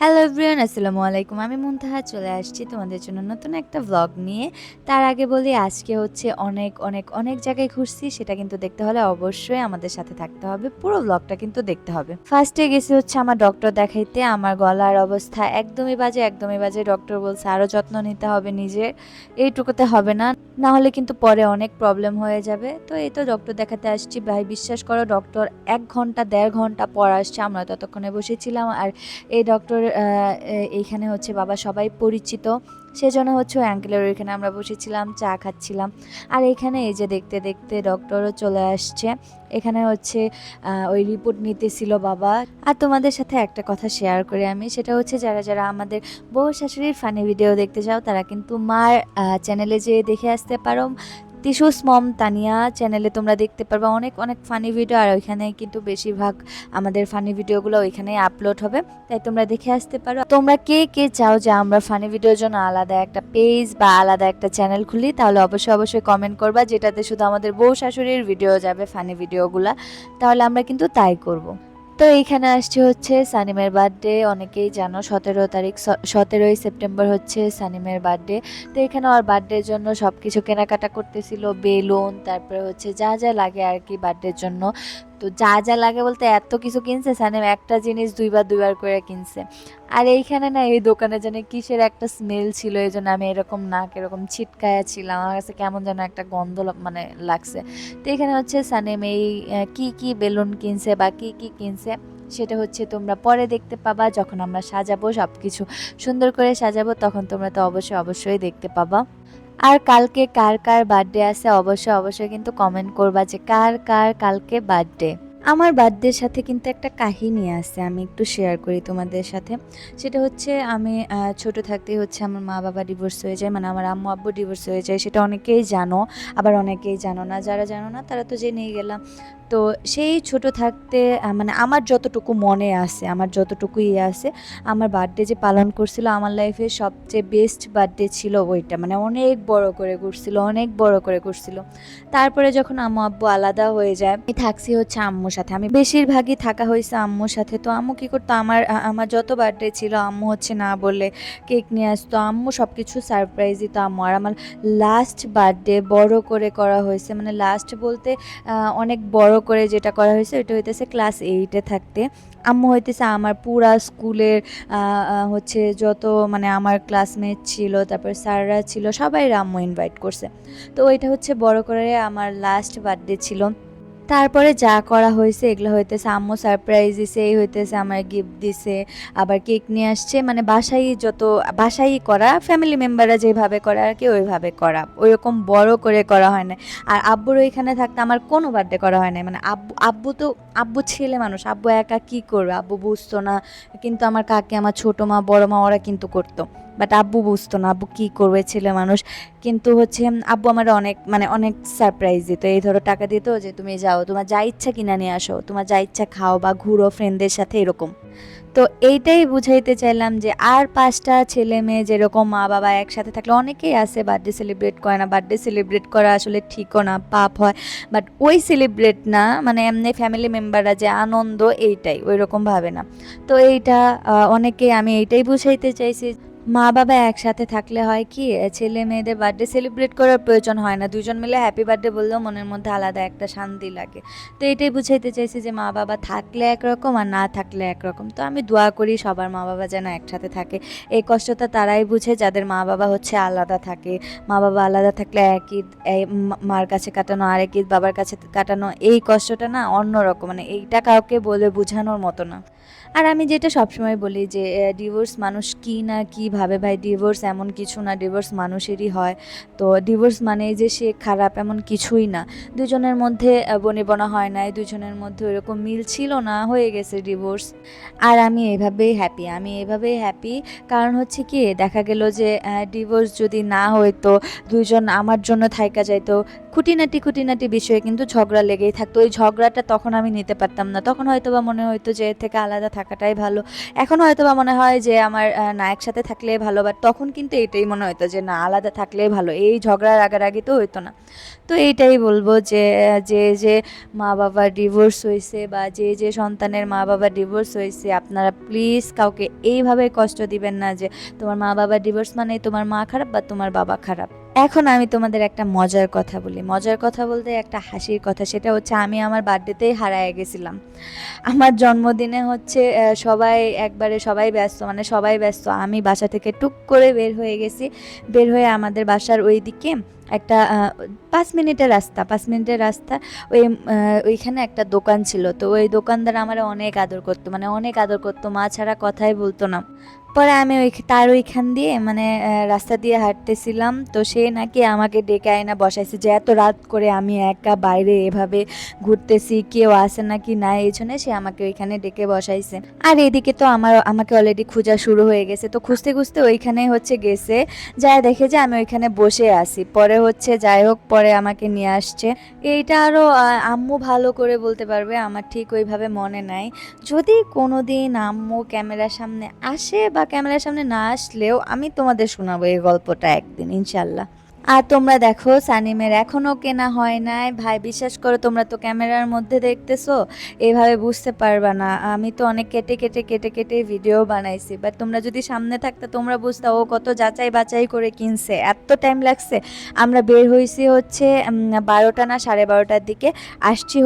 Hello everyone আসসালামু আলাইকুম। আমি মুনতাহা চলে আসছি তোমাদের জন্য নতুন একটা ব্লগ নিয়ে। তার আগে বলি, আজকে হচ্ছে অনেক অনেক অনেক জায়গায় ঘুরছি। সেটা কিন্তু দেখতে হলে অবশ্যই আমাদের সাথে থাকতে হবে। পুরো ব্লগটা কিন্তু দেখতে হবে। ফার্স্টে গেছি হচ্ছে আমার ডক্টর দেখাইতে। আমার গলার অবস্থা একদমই বাজে একদমই বাজে। ডক্টর বলছে আরও যত্ন নিতে হবে নিজের এইটুকুতে হবে না। না হলে কিন্তু পরে অনেক প্রবলেম হয়ে যাবে। তো এই তো ডক্টর দেখাতে আসছি। ভাই, বিশ্বাস করো ডক্টর এক ঘণ্টা, দেড় ঘণ্টা পর আসছে। আমরা ততক্ষণে বসেছিলাম। আর এই ডক্টর এইখানে হচ্ছে বাবা সবাই পরিচিত। সেজন্য হচ্ছে অ্যাঙ্কেলের ওইখানে আমরা বসেছিলাম, চা খাচ্ছিলাম। আর এখানে এই যে দেখতে দেখতে ডক্টরও চলে আসছে। এখানে হচ্ছে ওই রিপোর্ট নিতেছিল বাবা। আর তোমাদের সাথে একটা কথা শেয়ার করি আমি, সেটা হচ্ছে যারা যারা আমাদের বউ শাশুড়ির ফানি ভিডিও দেখতে চাও, তারা কিন্তু মার চ্যানেলে যেয়ে দেখে আসতে পারো। তিসুস মম তানিয়া চ্যানেলে তোমরা দেখতে পারবে অনেক অনেক ফানি ভিডিও আর ওইখানে কিন্তু বেশিরভাগ আমাদের ফানি ভিডিওগুলো ওইখানেই আপলোড হবে। তাই তোমরা দেখে আসতে পারো। তোমরা কে কে চাও যে আমরা ফানি ভিডিওর জন্য আলাদা একটা পেজ বা আলাদা একটা চ্যানেল খুলি, তাহলে অবশ্যই অবশ্যই কমেন্ট করবা, যেটাতে শুধু আমাদের বউ শাশুড়ির ভিডিও যাবে ফানি ভিডিওগুলা তাহলে আমরা কিন্তু তাই করব। তো এইখানে আসছে হচ্ছে সানিমের বার্থডে অনেকেই জানো সতেরো তারিখ সতেরোই সেপ্টেম্বর হচ্ছে সানিমের বার্থডে তো এখানে ওর বার্থডের জন্য সব কিছু কেনাকাটা করতেছিল, বেলুন, তারপরে হচ্ছে যা যা লাগে আর কি বার্থডের জন্য। তো যা যা লাগে বলতে এত কিছু কিনছে, সানেম একটা জিনিস দুইবার দুইবার করে কিনছে। আর এইখানে না, এই দোকানে যেন কিসের একটা স্মেল ছিল, এই জন্য আমি এরকম নাক এরকম ছিটকায়া ছিলাম। আমার কাছে কেমন যেন একটা গন্ধ মানে লাগছে। তো এখানে হচ্ছে সানেম এই কি কি বেলুন কিনছে বা কি কি কিনছে, সেটা হচ্ছে তোমরা পরে দেখতে পাবা। যখন আমরা সাজাবো সব কিছু সুন্দর করে সাজাবো, তখন তোমরা তো অবশ্যই অবশ্যই দেখতে পাবা। আর কালকে কার কার বার্থডে আছে অবশ্যই অবশ্যই কিন্তু কমেন্ট করবা যে কার কার কালকে বার্থডে আমার বার্থডের সাথে কিন্তু একটা কাহিনী আছে, আমি একটু শেয়ার করি তোমাদের সাথে। সেটা হচ্ছে আমি ছোট থাকতে হচ্ছে আমার মা বাবা ডিভোর্স হয়ে যায় মানে আমার আম্মু আব্বু ডিভোর্স হয়ে যায়, সেটা অনেকেই জানো, আবার অনেকেই জানো না, যারা জানো না তারা তো জেনেই গেলাম। তো সেই ছোট থাকতে মানে আমার যতটুকু মনে আছে, আমার যতটুকু ইয়ে আছে, আমার বার্থডে যে পালন করছিল আমার লাইফে সবচেয়ে বেস্ট বার্থডে ছিল ওইটা। মানে অনেক বড় করে করছিল অনেক বড় করে করছিল তারপরে যখন আম্মু আব্বু আলাদা হয়ে যায়, আমি থাকছি হচ্ছে আম্মুর সাথে। আমি বেশিরভাগই থাকা হয়েছে আম্মুর সাথে। তো আম্মু কী করতো? আমার আমার যত বার্থডে ছিল, আম্মু হচ্ছে না বললে কেক নিয়ে আসতো। আম্মু সব কিছু সারপ্রাইজ দিত আম্মু। আর আমার লাস্ট বার্থডে বড় করে করা হয়েছে। মানে লাস্ট বলতে অনেক বড় করে যেটা করা হয়েছে, ওইটা হইতেছে ক্লাস এইটে থাকতে। আম্মু হইতেছে আমার পুরা স্কুলের হচ্ছে যত মানে আমার ক্লাসমেট ছিল, তারপর স্যাররা ছিল সবাই আম্মু ইনভাইট করছে। তো ওইটা হচ্ছে বড় করে আমার লাস্ট বার্থডে ছিল। তারপরে যা করা হয়েছে, এগুলো হইতেছে আম্মু সারপ্রাইজ দিছে, এই হইতেছে আমার গিফট দিছে, আবার কেক নিয়ে আসছে। মানে বাসায় যত, বাসায় করা ফ্যামিলি মেম্বাররা যেভাবে করে আর কি, ওইভাবে করা। ওইরকম বড় করে করা হয় না। আর আব্বুর ওইখানে থাকতে আমার কোনো বার্থডে করা হয় না মানে আব্বু আব্বু তো, আব্বু ছেলে মানুষ, আব্বু একা কি করবে? আব্বু বুঝতো না। কিন্তু আমার কাকে, আমার ছোটো মা, বড় মা, ওরা কিন্তু করতো। বাট আব্বু বুঝতো না, আব্বু কী করবে ছেলে মানুষ? কিন্তু হচ্ছে, আব্বু আমার অনেক মানে অনেক সারপ্রাইজ দিত। এই ধরো টাকা দিত যে, তুমি যাও তোমার যা ইচ্ছা কিনা নিয়ে আসো, তোমার যা ইচ্ছা খাও বা ঘুরো ফ্রেন্ডদের সাথে এরকম। তো এইটাই বুঝাইতে চাইলাম যে আর পাঁচটা ছেলে মেয়ে যেরকম মা বাবা একসাথে থাকলে অনেকেই আছে বার্থডে সেলিব্রেট করে না বার্থডে সেলিব্রেট করা আসলে ঠিকও না, পাপ হয়। বাট ওই সেলিব্রেট না মানে এমনি ফ্যামিলি মেম্বাররা যে আনন্দ এইটাই ওই রকম ভাবে না। তো এইটা অনেকে আমি এইটাই বুঝাইতে চাইছি। মা বাবা একসাথে থাকলে হয় কি ছেলে মেয়েদের বার্থডে সেলিব্রেট করার প্রয়োজন হয় না। দুজন মিলে হ্যাপি বার্থডে বললেও মনের মধ্যে আলাদা একটা শান্তি লাগে। তো এটাই বুঝাইতে চাইছি যে মা বাবা থাকলে একরকম আর না থাকলে একরকম। তো আমি দোয়া করি সবার মা বাবা যেন একসাথে থাকে। এই কষ্টটা তারাই বুঝে যাদের মা বাবা হচ্ছে আলাদা থাকে। মা বাবা আলাদা থাকলে এক ঈদ মার কাছে কাটানো আরেক ঈদ, বাবার কাছে কাটানো এই কষ্টটা না অন্যরকম। মানে এইটা কাউকে বলে বোঝানোর মতো না। আর আমি যেটা সবসময় বলি যে ডিভোর্স মানুষ কি না কি ভাবে? ভাই ডিভোর্স এমন কিছু না ডিভোর্স মানুষেরই হয়। তো ডিভোর্স মানে যে সে খারাপ এমন কিছুই না। দুজনের মধ্যে আহ, বনিবনা হয় নাই দুজনের মধ্যে ওইরকম মিল ছিল না হয়ে গেছে ডিভোর্স আর আমি এভাবেই হ্যাপি আমি এভাবেই হ্যাপি কারণ হচ্ছে কি দেখা গেল যে ডিভোর্স যদি না হইতো দুজন আমার জন্য থাইকা যাইতো খুঁটিনাটি খুঁটিনাটি বিষয়ে কিন্তু ঝগড়া লেগেই থাকতো। ওই ঝগড়াটা তখন আমি নিতে পারতাম না। তখন হয়তো বা মনে হইতো যে এর থেকে আলাদা থাকা থাকাটাই ভালো। এখন হয়তো বা মনে হয় যে আমার আহ, না একসাথে থাকলে ভালো বাট তখন কিন্তু এটাই মনে হতো যে না আলাদা থাকলেই ভালো। এই ঝগড়া রাগারাগি তো হইতো না। তো এইটাই বলব যে যে যে মা বাবার ডিভোর্স হয়েছে বা যে যে সন্তানের মা বাবার ডিভোর্স হয়েছে আপনারা প্লিজ কাউকে এইভাবে কষ্ট দিবেন না যে তোমার মা বাবার ডিভোর্স মানে তোমার মা খারাপ বা তোমার বাবা খারাপ। এখন আমি তোমাদের একটা মজার কথা বলি। মজার কথা বলতে একটা হাসির কথা, সেটা হচ্ছে আমি আমার বার্থডেতেই হারায় গেছিলাম। আমার জন্মদিনে হচ্ছে সবাই একবারে সবাই ব্যস্ত মানে সবাই ব্যস্ত। আমি বাসা থেকে টুক করে বের হয়ে গেছি। বের হয়ে আমাদের বাসার ওই দিকে একটা পাঁচ মিনিটের রাস্তা, পাঁচ মিনিটের রাস্তা ওই ওইখানে একটা দোকান ছিল। তো ওই দোকানদার আমার অনেক আদর করতো মানে অনেক আদর করতো, মা ছাড়া কথাই বলতো না। পরে আমি ওই তার ওইখান দিয়ে মানে রাস্তা দিয়ে হাঁটতেছিলাম। তো সে নাকি আমাকে ডেকে আয়না বসাইছে যে, এত রাত করে আমি একা বাইরে এভাবে ঘুরতেছি, কেউ আসে নাকি না এই জন্য সে আমাকে ওইখানে ডেকে বসাইছে। আর এদিকে তো আমার, আমাকে অলরেডি খোঁজা শুরু হয়ে গেছে। তো খুঁজতে খুঁজতে ওইখানে হচ্ছে গেছে। যায় দেখে যে আমি ওইখানে বসে আসি পরে হচ্ছে যাই হোক, পরে আমাকে নিয়ে আসছে। এইটা আরও আম্মু ভালো করে বলতে পারবে, আমার ঠিক ওইভাবে মনে নাই। যদি কোনো দিন আম্মু ক্যামেরার সামনে আসে বা ক্যামেরার সামনে না আসলেও আমি তোমাদের শোনাবো এই গল্পটা একদিন, ইনশাল্লাহ। আর তোমরা দেখো, সানিমের এখনও কেনা হয় নাই। ভাই, বিশ্বাস করো, তোমরা তো ক্যামেরার মধ্যে দেখতেছো, এভাবে বুঝতে পারবা না। আমি তো অনেক কেটে কেটে কেটে কেটে ভিডিও বানাইছি বাট তোমরা যদি সামনে থাকতে, তোমরা বুঝতে ও কত যাচাই বাছাই করে কিনছে। এত টাইম লাগছে। আমরা বের হয়েছি হচ্ছে বারোটা না সাড়ে বারোটার দিকে, আসছি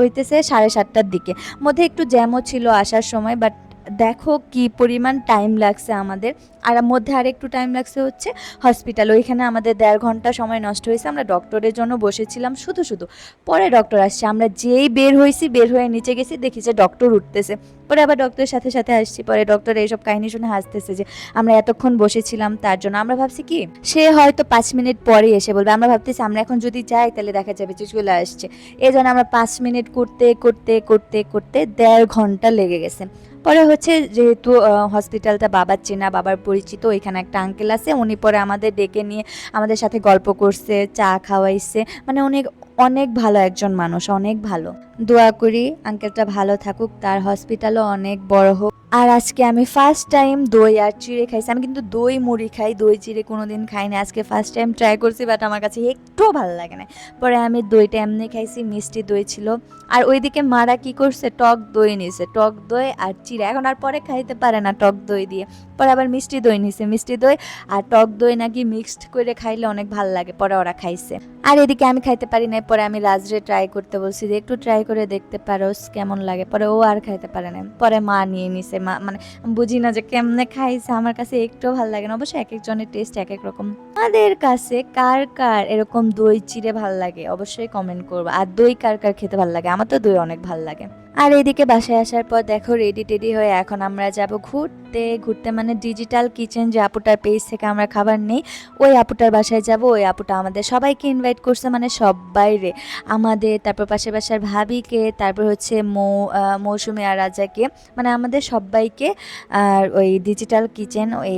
হইতেছে সাড়ে সাতটার দিকে। মধ্যে একটু জ্যামও ছিল আসার সময় বাট দেখো কি পরিমাণ টাইম লাগছে আমাদের। আর মধ্যে আর একটু টাইম লাগছে হচ্ছে হসপিটাল ওইখানে আমাদের দেড় ঘণ্টা সময় নষ্ট হয়েছে। আমরা ডক্টরের জন্য বসেছিলাম শুধু শুধু। পরে ডক্টর আসছে। আমরা যেই বের হয়েছি, বের হয়ে নিচে গেছি, দেখি যে ডক্টর উঠতেছে। পরে আবার ডক্টরের সাথে সাথে আসছি। পরে ডক্টর এইসব কাহিনী শুনে হাসতেছে যে আমরা এতক্ষণ বসেছিলাম তার জন্য। আমরা ভাবছি কি, সে হয়তো পাঁচ মিনিট পরে এসে বলবে। আমরা ভাবতেছি, আমরা এখন যদি যাই তাহলে দেখা যাবে যে চলে আসছে। এই জন্য আমরা পাঁচ মিনিট করতে করতে করতে করতে দেড় ঘণ্টা লেগে গেছে। পরে হচ্ছে যেহেতু হসপিটালটা বাবার চেনা, বাবার পরিচিত, এখানে একটা আঙ্কেল আছে, উনি পরে আমাদের ডেকে নিয়ে আমাদের সাথে গল্প করছে, চা খাওয়াইছে। মানে অনেক অনেক ভালো একজন মানুষ, অনেক ভালো। দোয়া করি আঙ্কেলটা ভালো থাকুক, তার হসপিটালও অনেক বড় হোক। আর আজকে আমি ফার্স্ট টাইম দই আর চিড়ে খাইছি। আমি কিন্তু দই মুড়ি খাই, দই চিড়ে কোনোদিন খাই না আজকে ফার্স্ট টাইম ট্রাই করছি বাট আমার কাছে একটুও ভালো লাগে না পরে আমি দইটা এমনি খাইছি, মিষ্টি দই ছিল। আর ওইদিকে মারা কি করছে? টক দই নিছে, টক দই আর চিড়ে। এখন আর পরে খাইতে পারে না টক দই দিয়ে। পরে আবার মিষ্টি দই নিছে, মিষ্টি দই আর টক দই নাকি মিক্সড করে খাইলে অনেক ভালো লাগে, পরে ওরা খাইছে। আর এদিকে আমি খাইতে পারি না পরে আমি রাজরে ট্রাই করতে বলছি যে, একটু ট্রাই করে দেখতে পারো কেমন লাগে। পরে ও আর খাইতে পারে না। পরে মা নিয়ে নিছে। মা মানে বুঝি না যে কেমনে খাইছে। আমার কাছে একটু ভালো লাগে না। অবশ্যই এক একজনের টেস্ট এক এক রকম। আমাদের কাছে কার কার এরকম দই চিড়ে ভালো লাগে? অবশ্যই কমেন্ট করব। আর দই কার কার খেতে ভালো লাগে? আমার তো দই অনেক ভালো লাগে। আর এদিকে বাসায় আসার পর দেখো রেডি টেডি হয়ে এখন আমরা যাব ঘুরতে। ঘুরতে মানে ডিজিটাল কিচেন যে আপুটার পেজ থেকে আমরা খাবার নেই, ওই আপুটার বাসায় যাব। ওই আপুটা আমাদের সবাইকে ইনভাইট করছে মানে সবাই রে। আমাদের, তারপর পাশের বাসার ভাবিকে, তারপর হচ্ছে মৌ মৌসুমি আর রাজাকে। মানে আমাদের সবাইকে আর ওই ডিজিটাল কিচেন ওই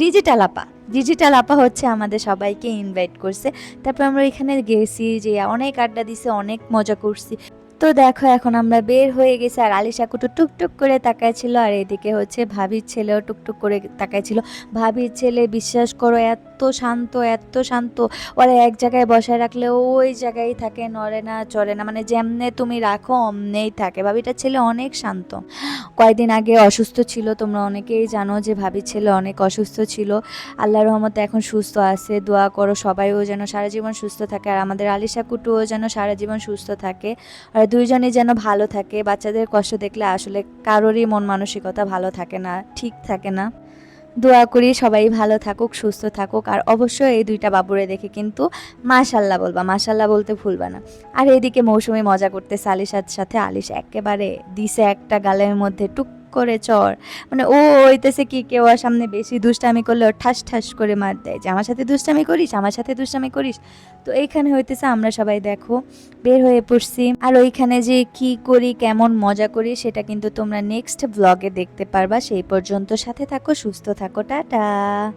ডিজিটাল আপা। ডিজিটাল আপা হচ্ছে আমাদের সবাইকে ইনভাইট করছে। তারপর আমরা এখানে গেছি যে অনেক আড্ডা দিছে, অনেক মজা করছি। তো দেখো, এখন আমরা বের হয়ে গেছি আর আলিশা কুটু টুকটুক করে তাকাইছিল আর এদিকে হচ্ছে ভাবির ছেলেও টুকটুক করে তাকাইছিল। ভাবির ছেলে, বিশ্বাস করো, এত শান্ত, এত শান্ত। ওরা এক জায়গায় বসায় রাখলে ওই জায়গায় থাকে, নড়ে না, চড়ে না। মানে যেমনে তুমি রাখো, অমনেই থাকে। ভাবিটা ছেলে অনেক শান্ত। কয়েকদিন আগে অসুস্থ ছিল, তোমরা অনেকেই জানো যে ভাবি ছেলে অনেক অসুস্থ ছিল। আল্লাহ রহমতে এখন সুস্থ আছে, দোয়া করো সবাইও যেন সারা জীবন সুস্থ থাকে। আর আমাদের আলিশা কুটুও যেন সারা জীবন সুস্থ থাকে। আর দুইজনই যেন ভালো থাকে। বাচ্চাদের কষ্ট দেখলে আসলে কারোরই মন মানসিকতা ভালো থাকে না, ঠিক থাকে না। দোয়া করি সবাই ভালো থাকুক, সুস্থ থাকুক। আর অবশ্যই এই দুইটা বাবুরে দেখে কিন্তু মাশাল্লাহ বলবা, মাশাল্লাহ বলতে ভুলবা না। আর এদিকে মৌসুমি মজা করতে আলিশার সাথে আলিশ একেবারে দিছে একটা গালের মধ্যে টুক করে চর। মানে ও হইতেছে কি কেউ আর সামনে বেশি দুষ্টামি করলে ওর ঠাস ঠাস করে মার দেয়। যে আমার সাথে দুষ্টামি করিস, আমার সাথে দুষ্টামি করিস। তো এইখানে হইতেছে আমরা সবাই দেখো, বের হয়ে পড়ছি। আর ওইখানে যে কি করি, কেমন মজা করি, সেটা কিন্তু তোমরা নেক্সট ব্লগে দেখতে পারবা। সেই পর্যন্ত সাথে থাকো, সুস্থ থাকো, টাটা।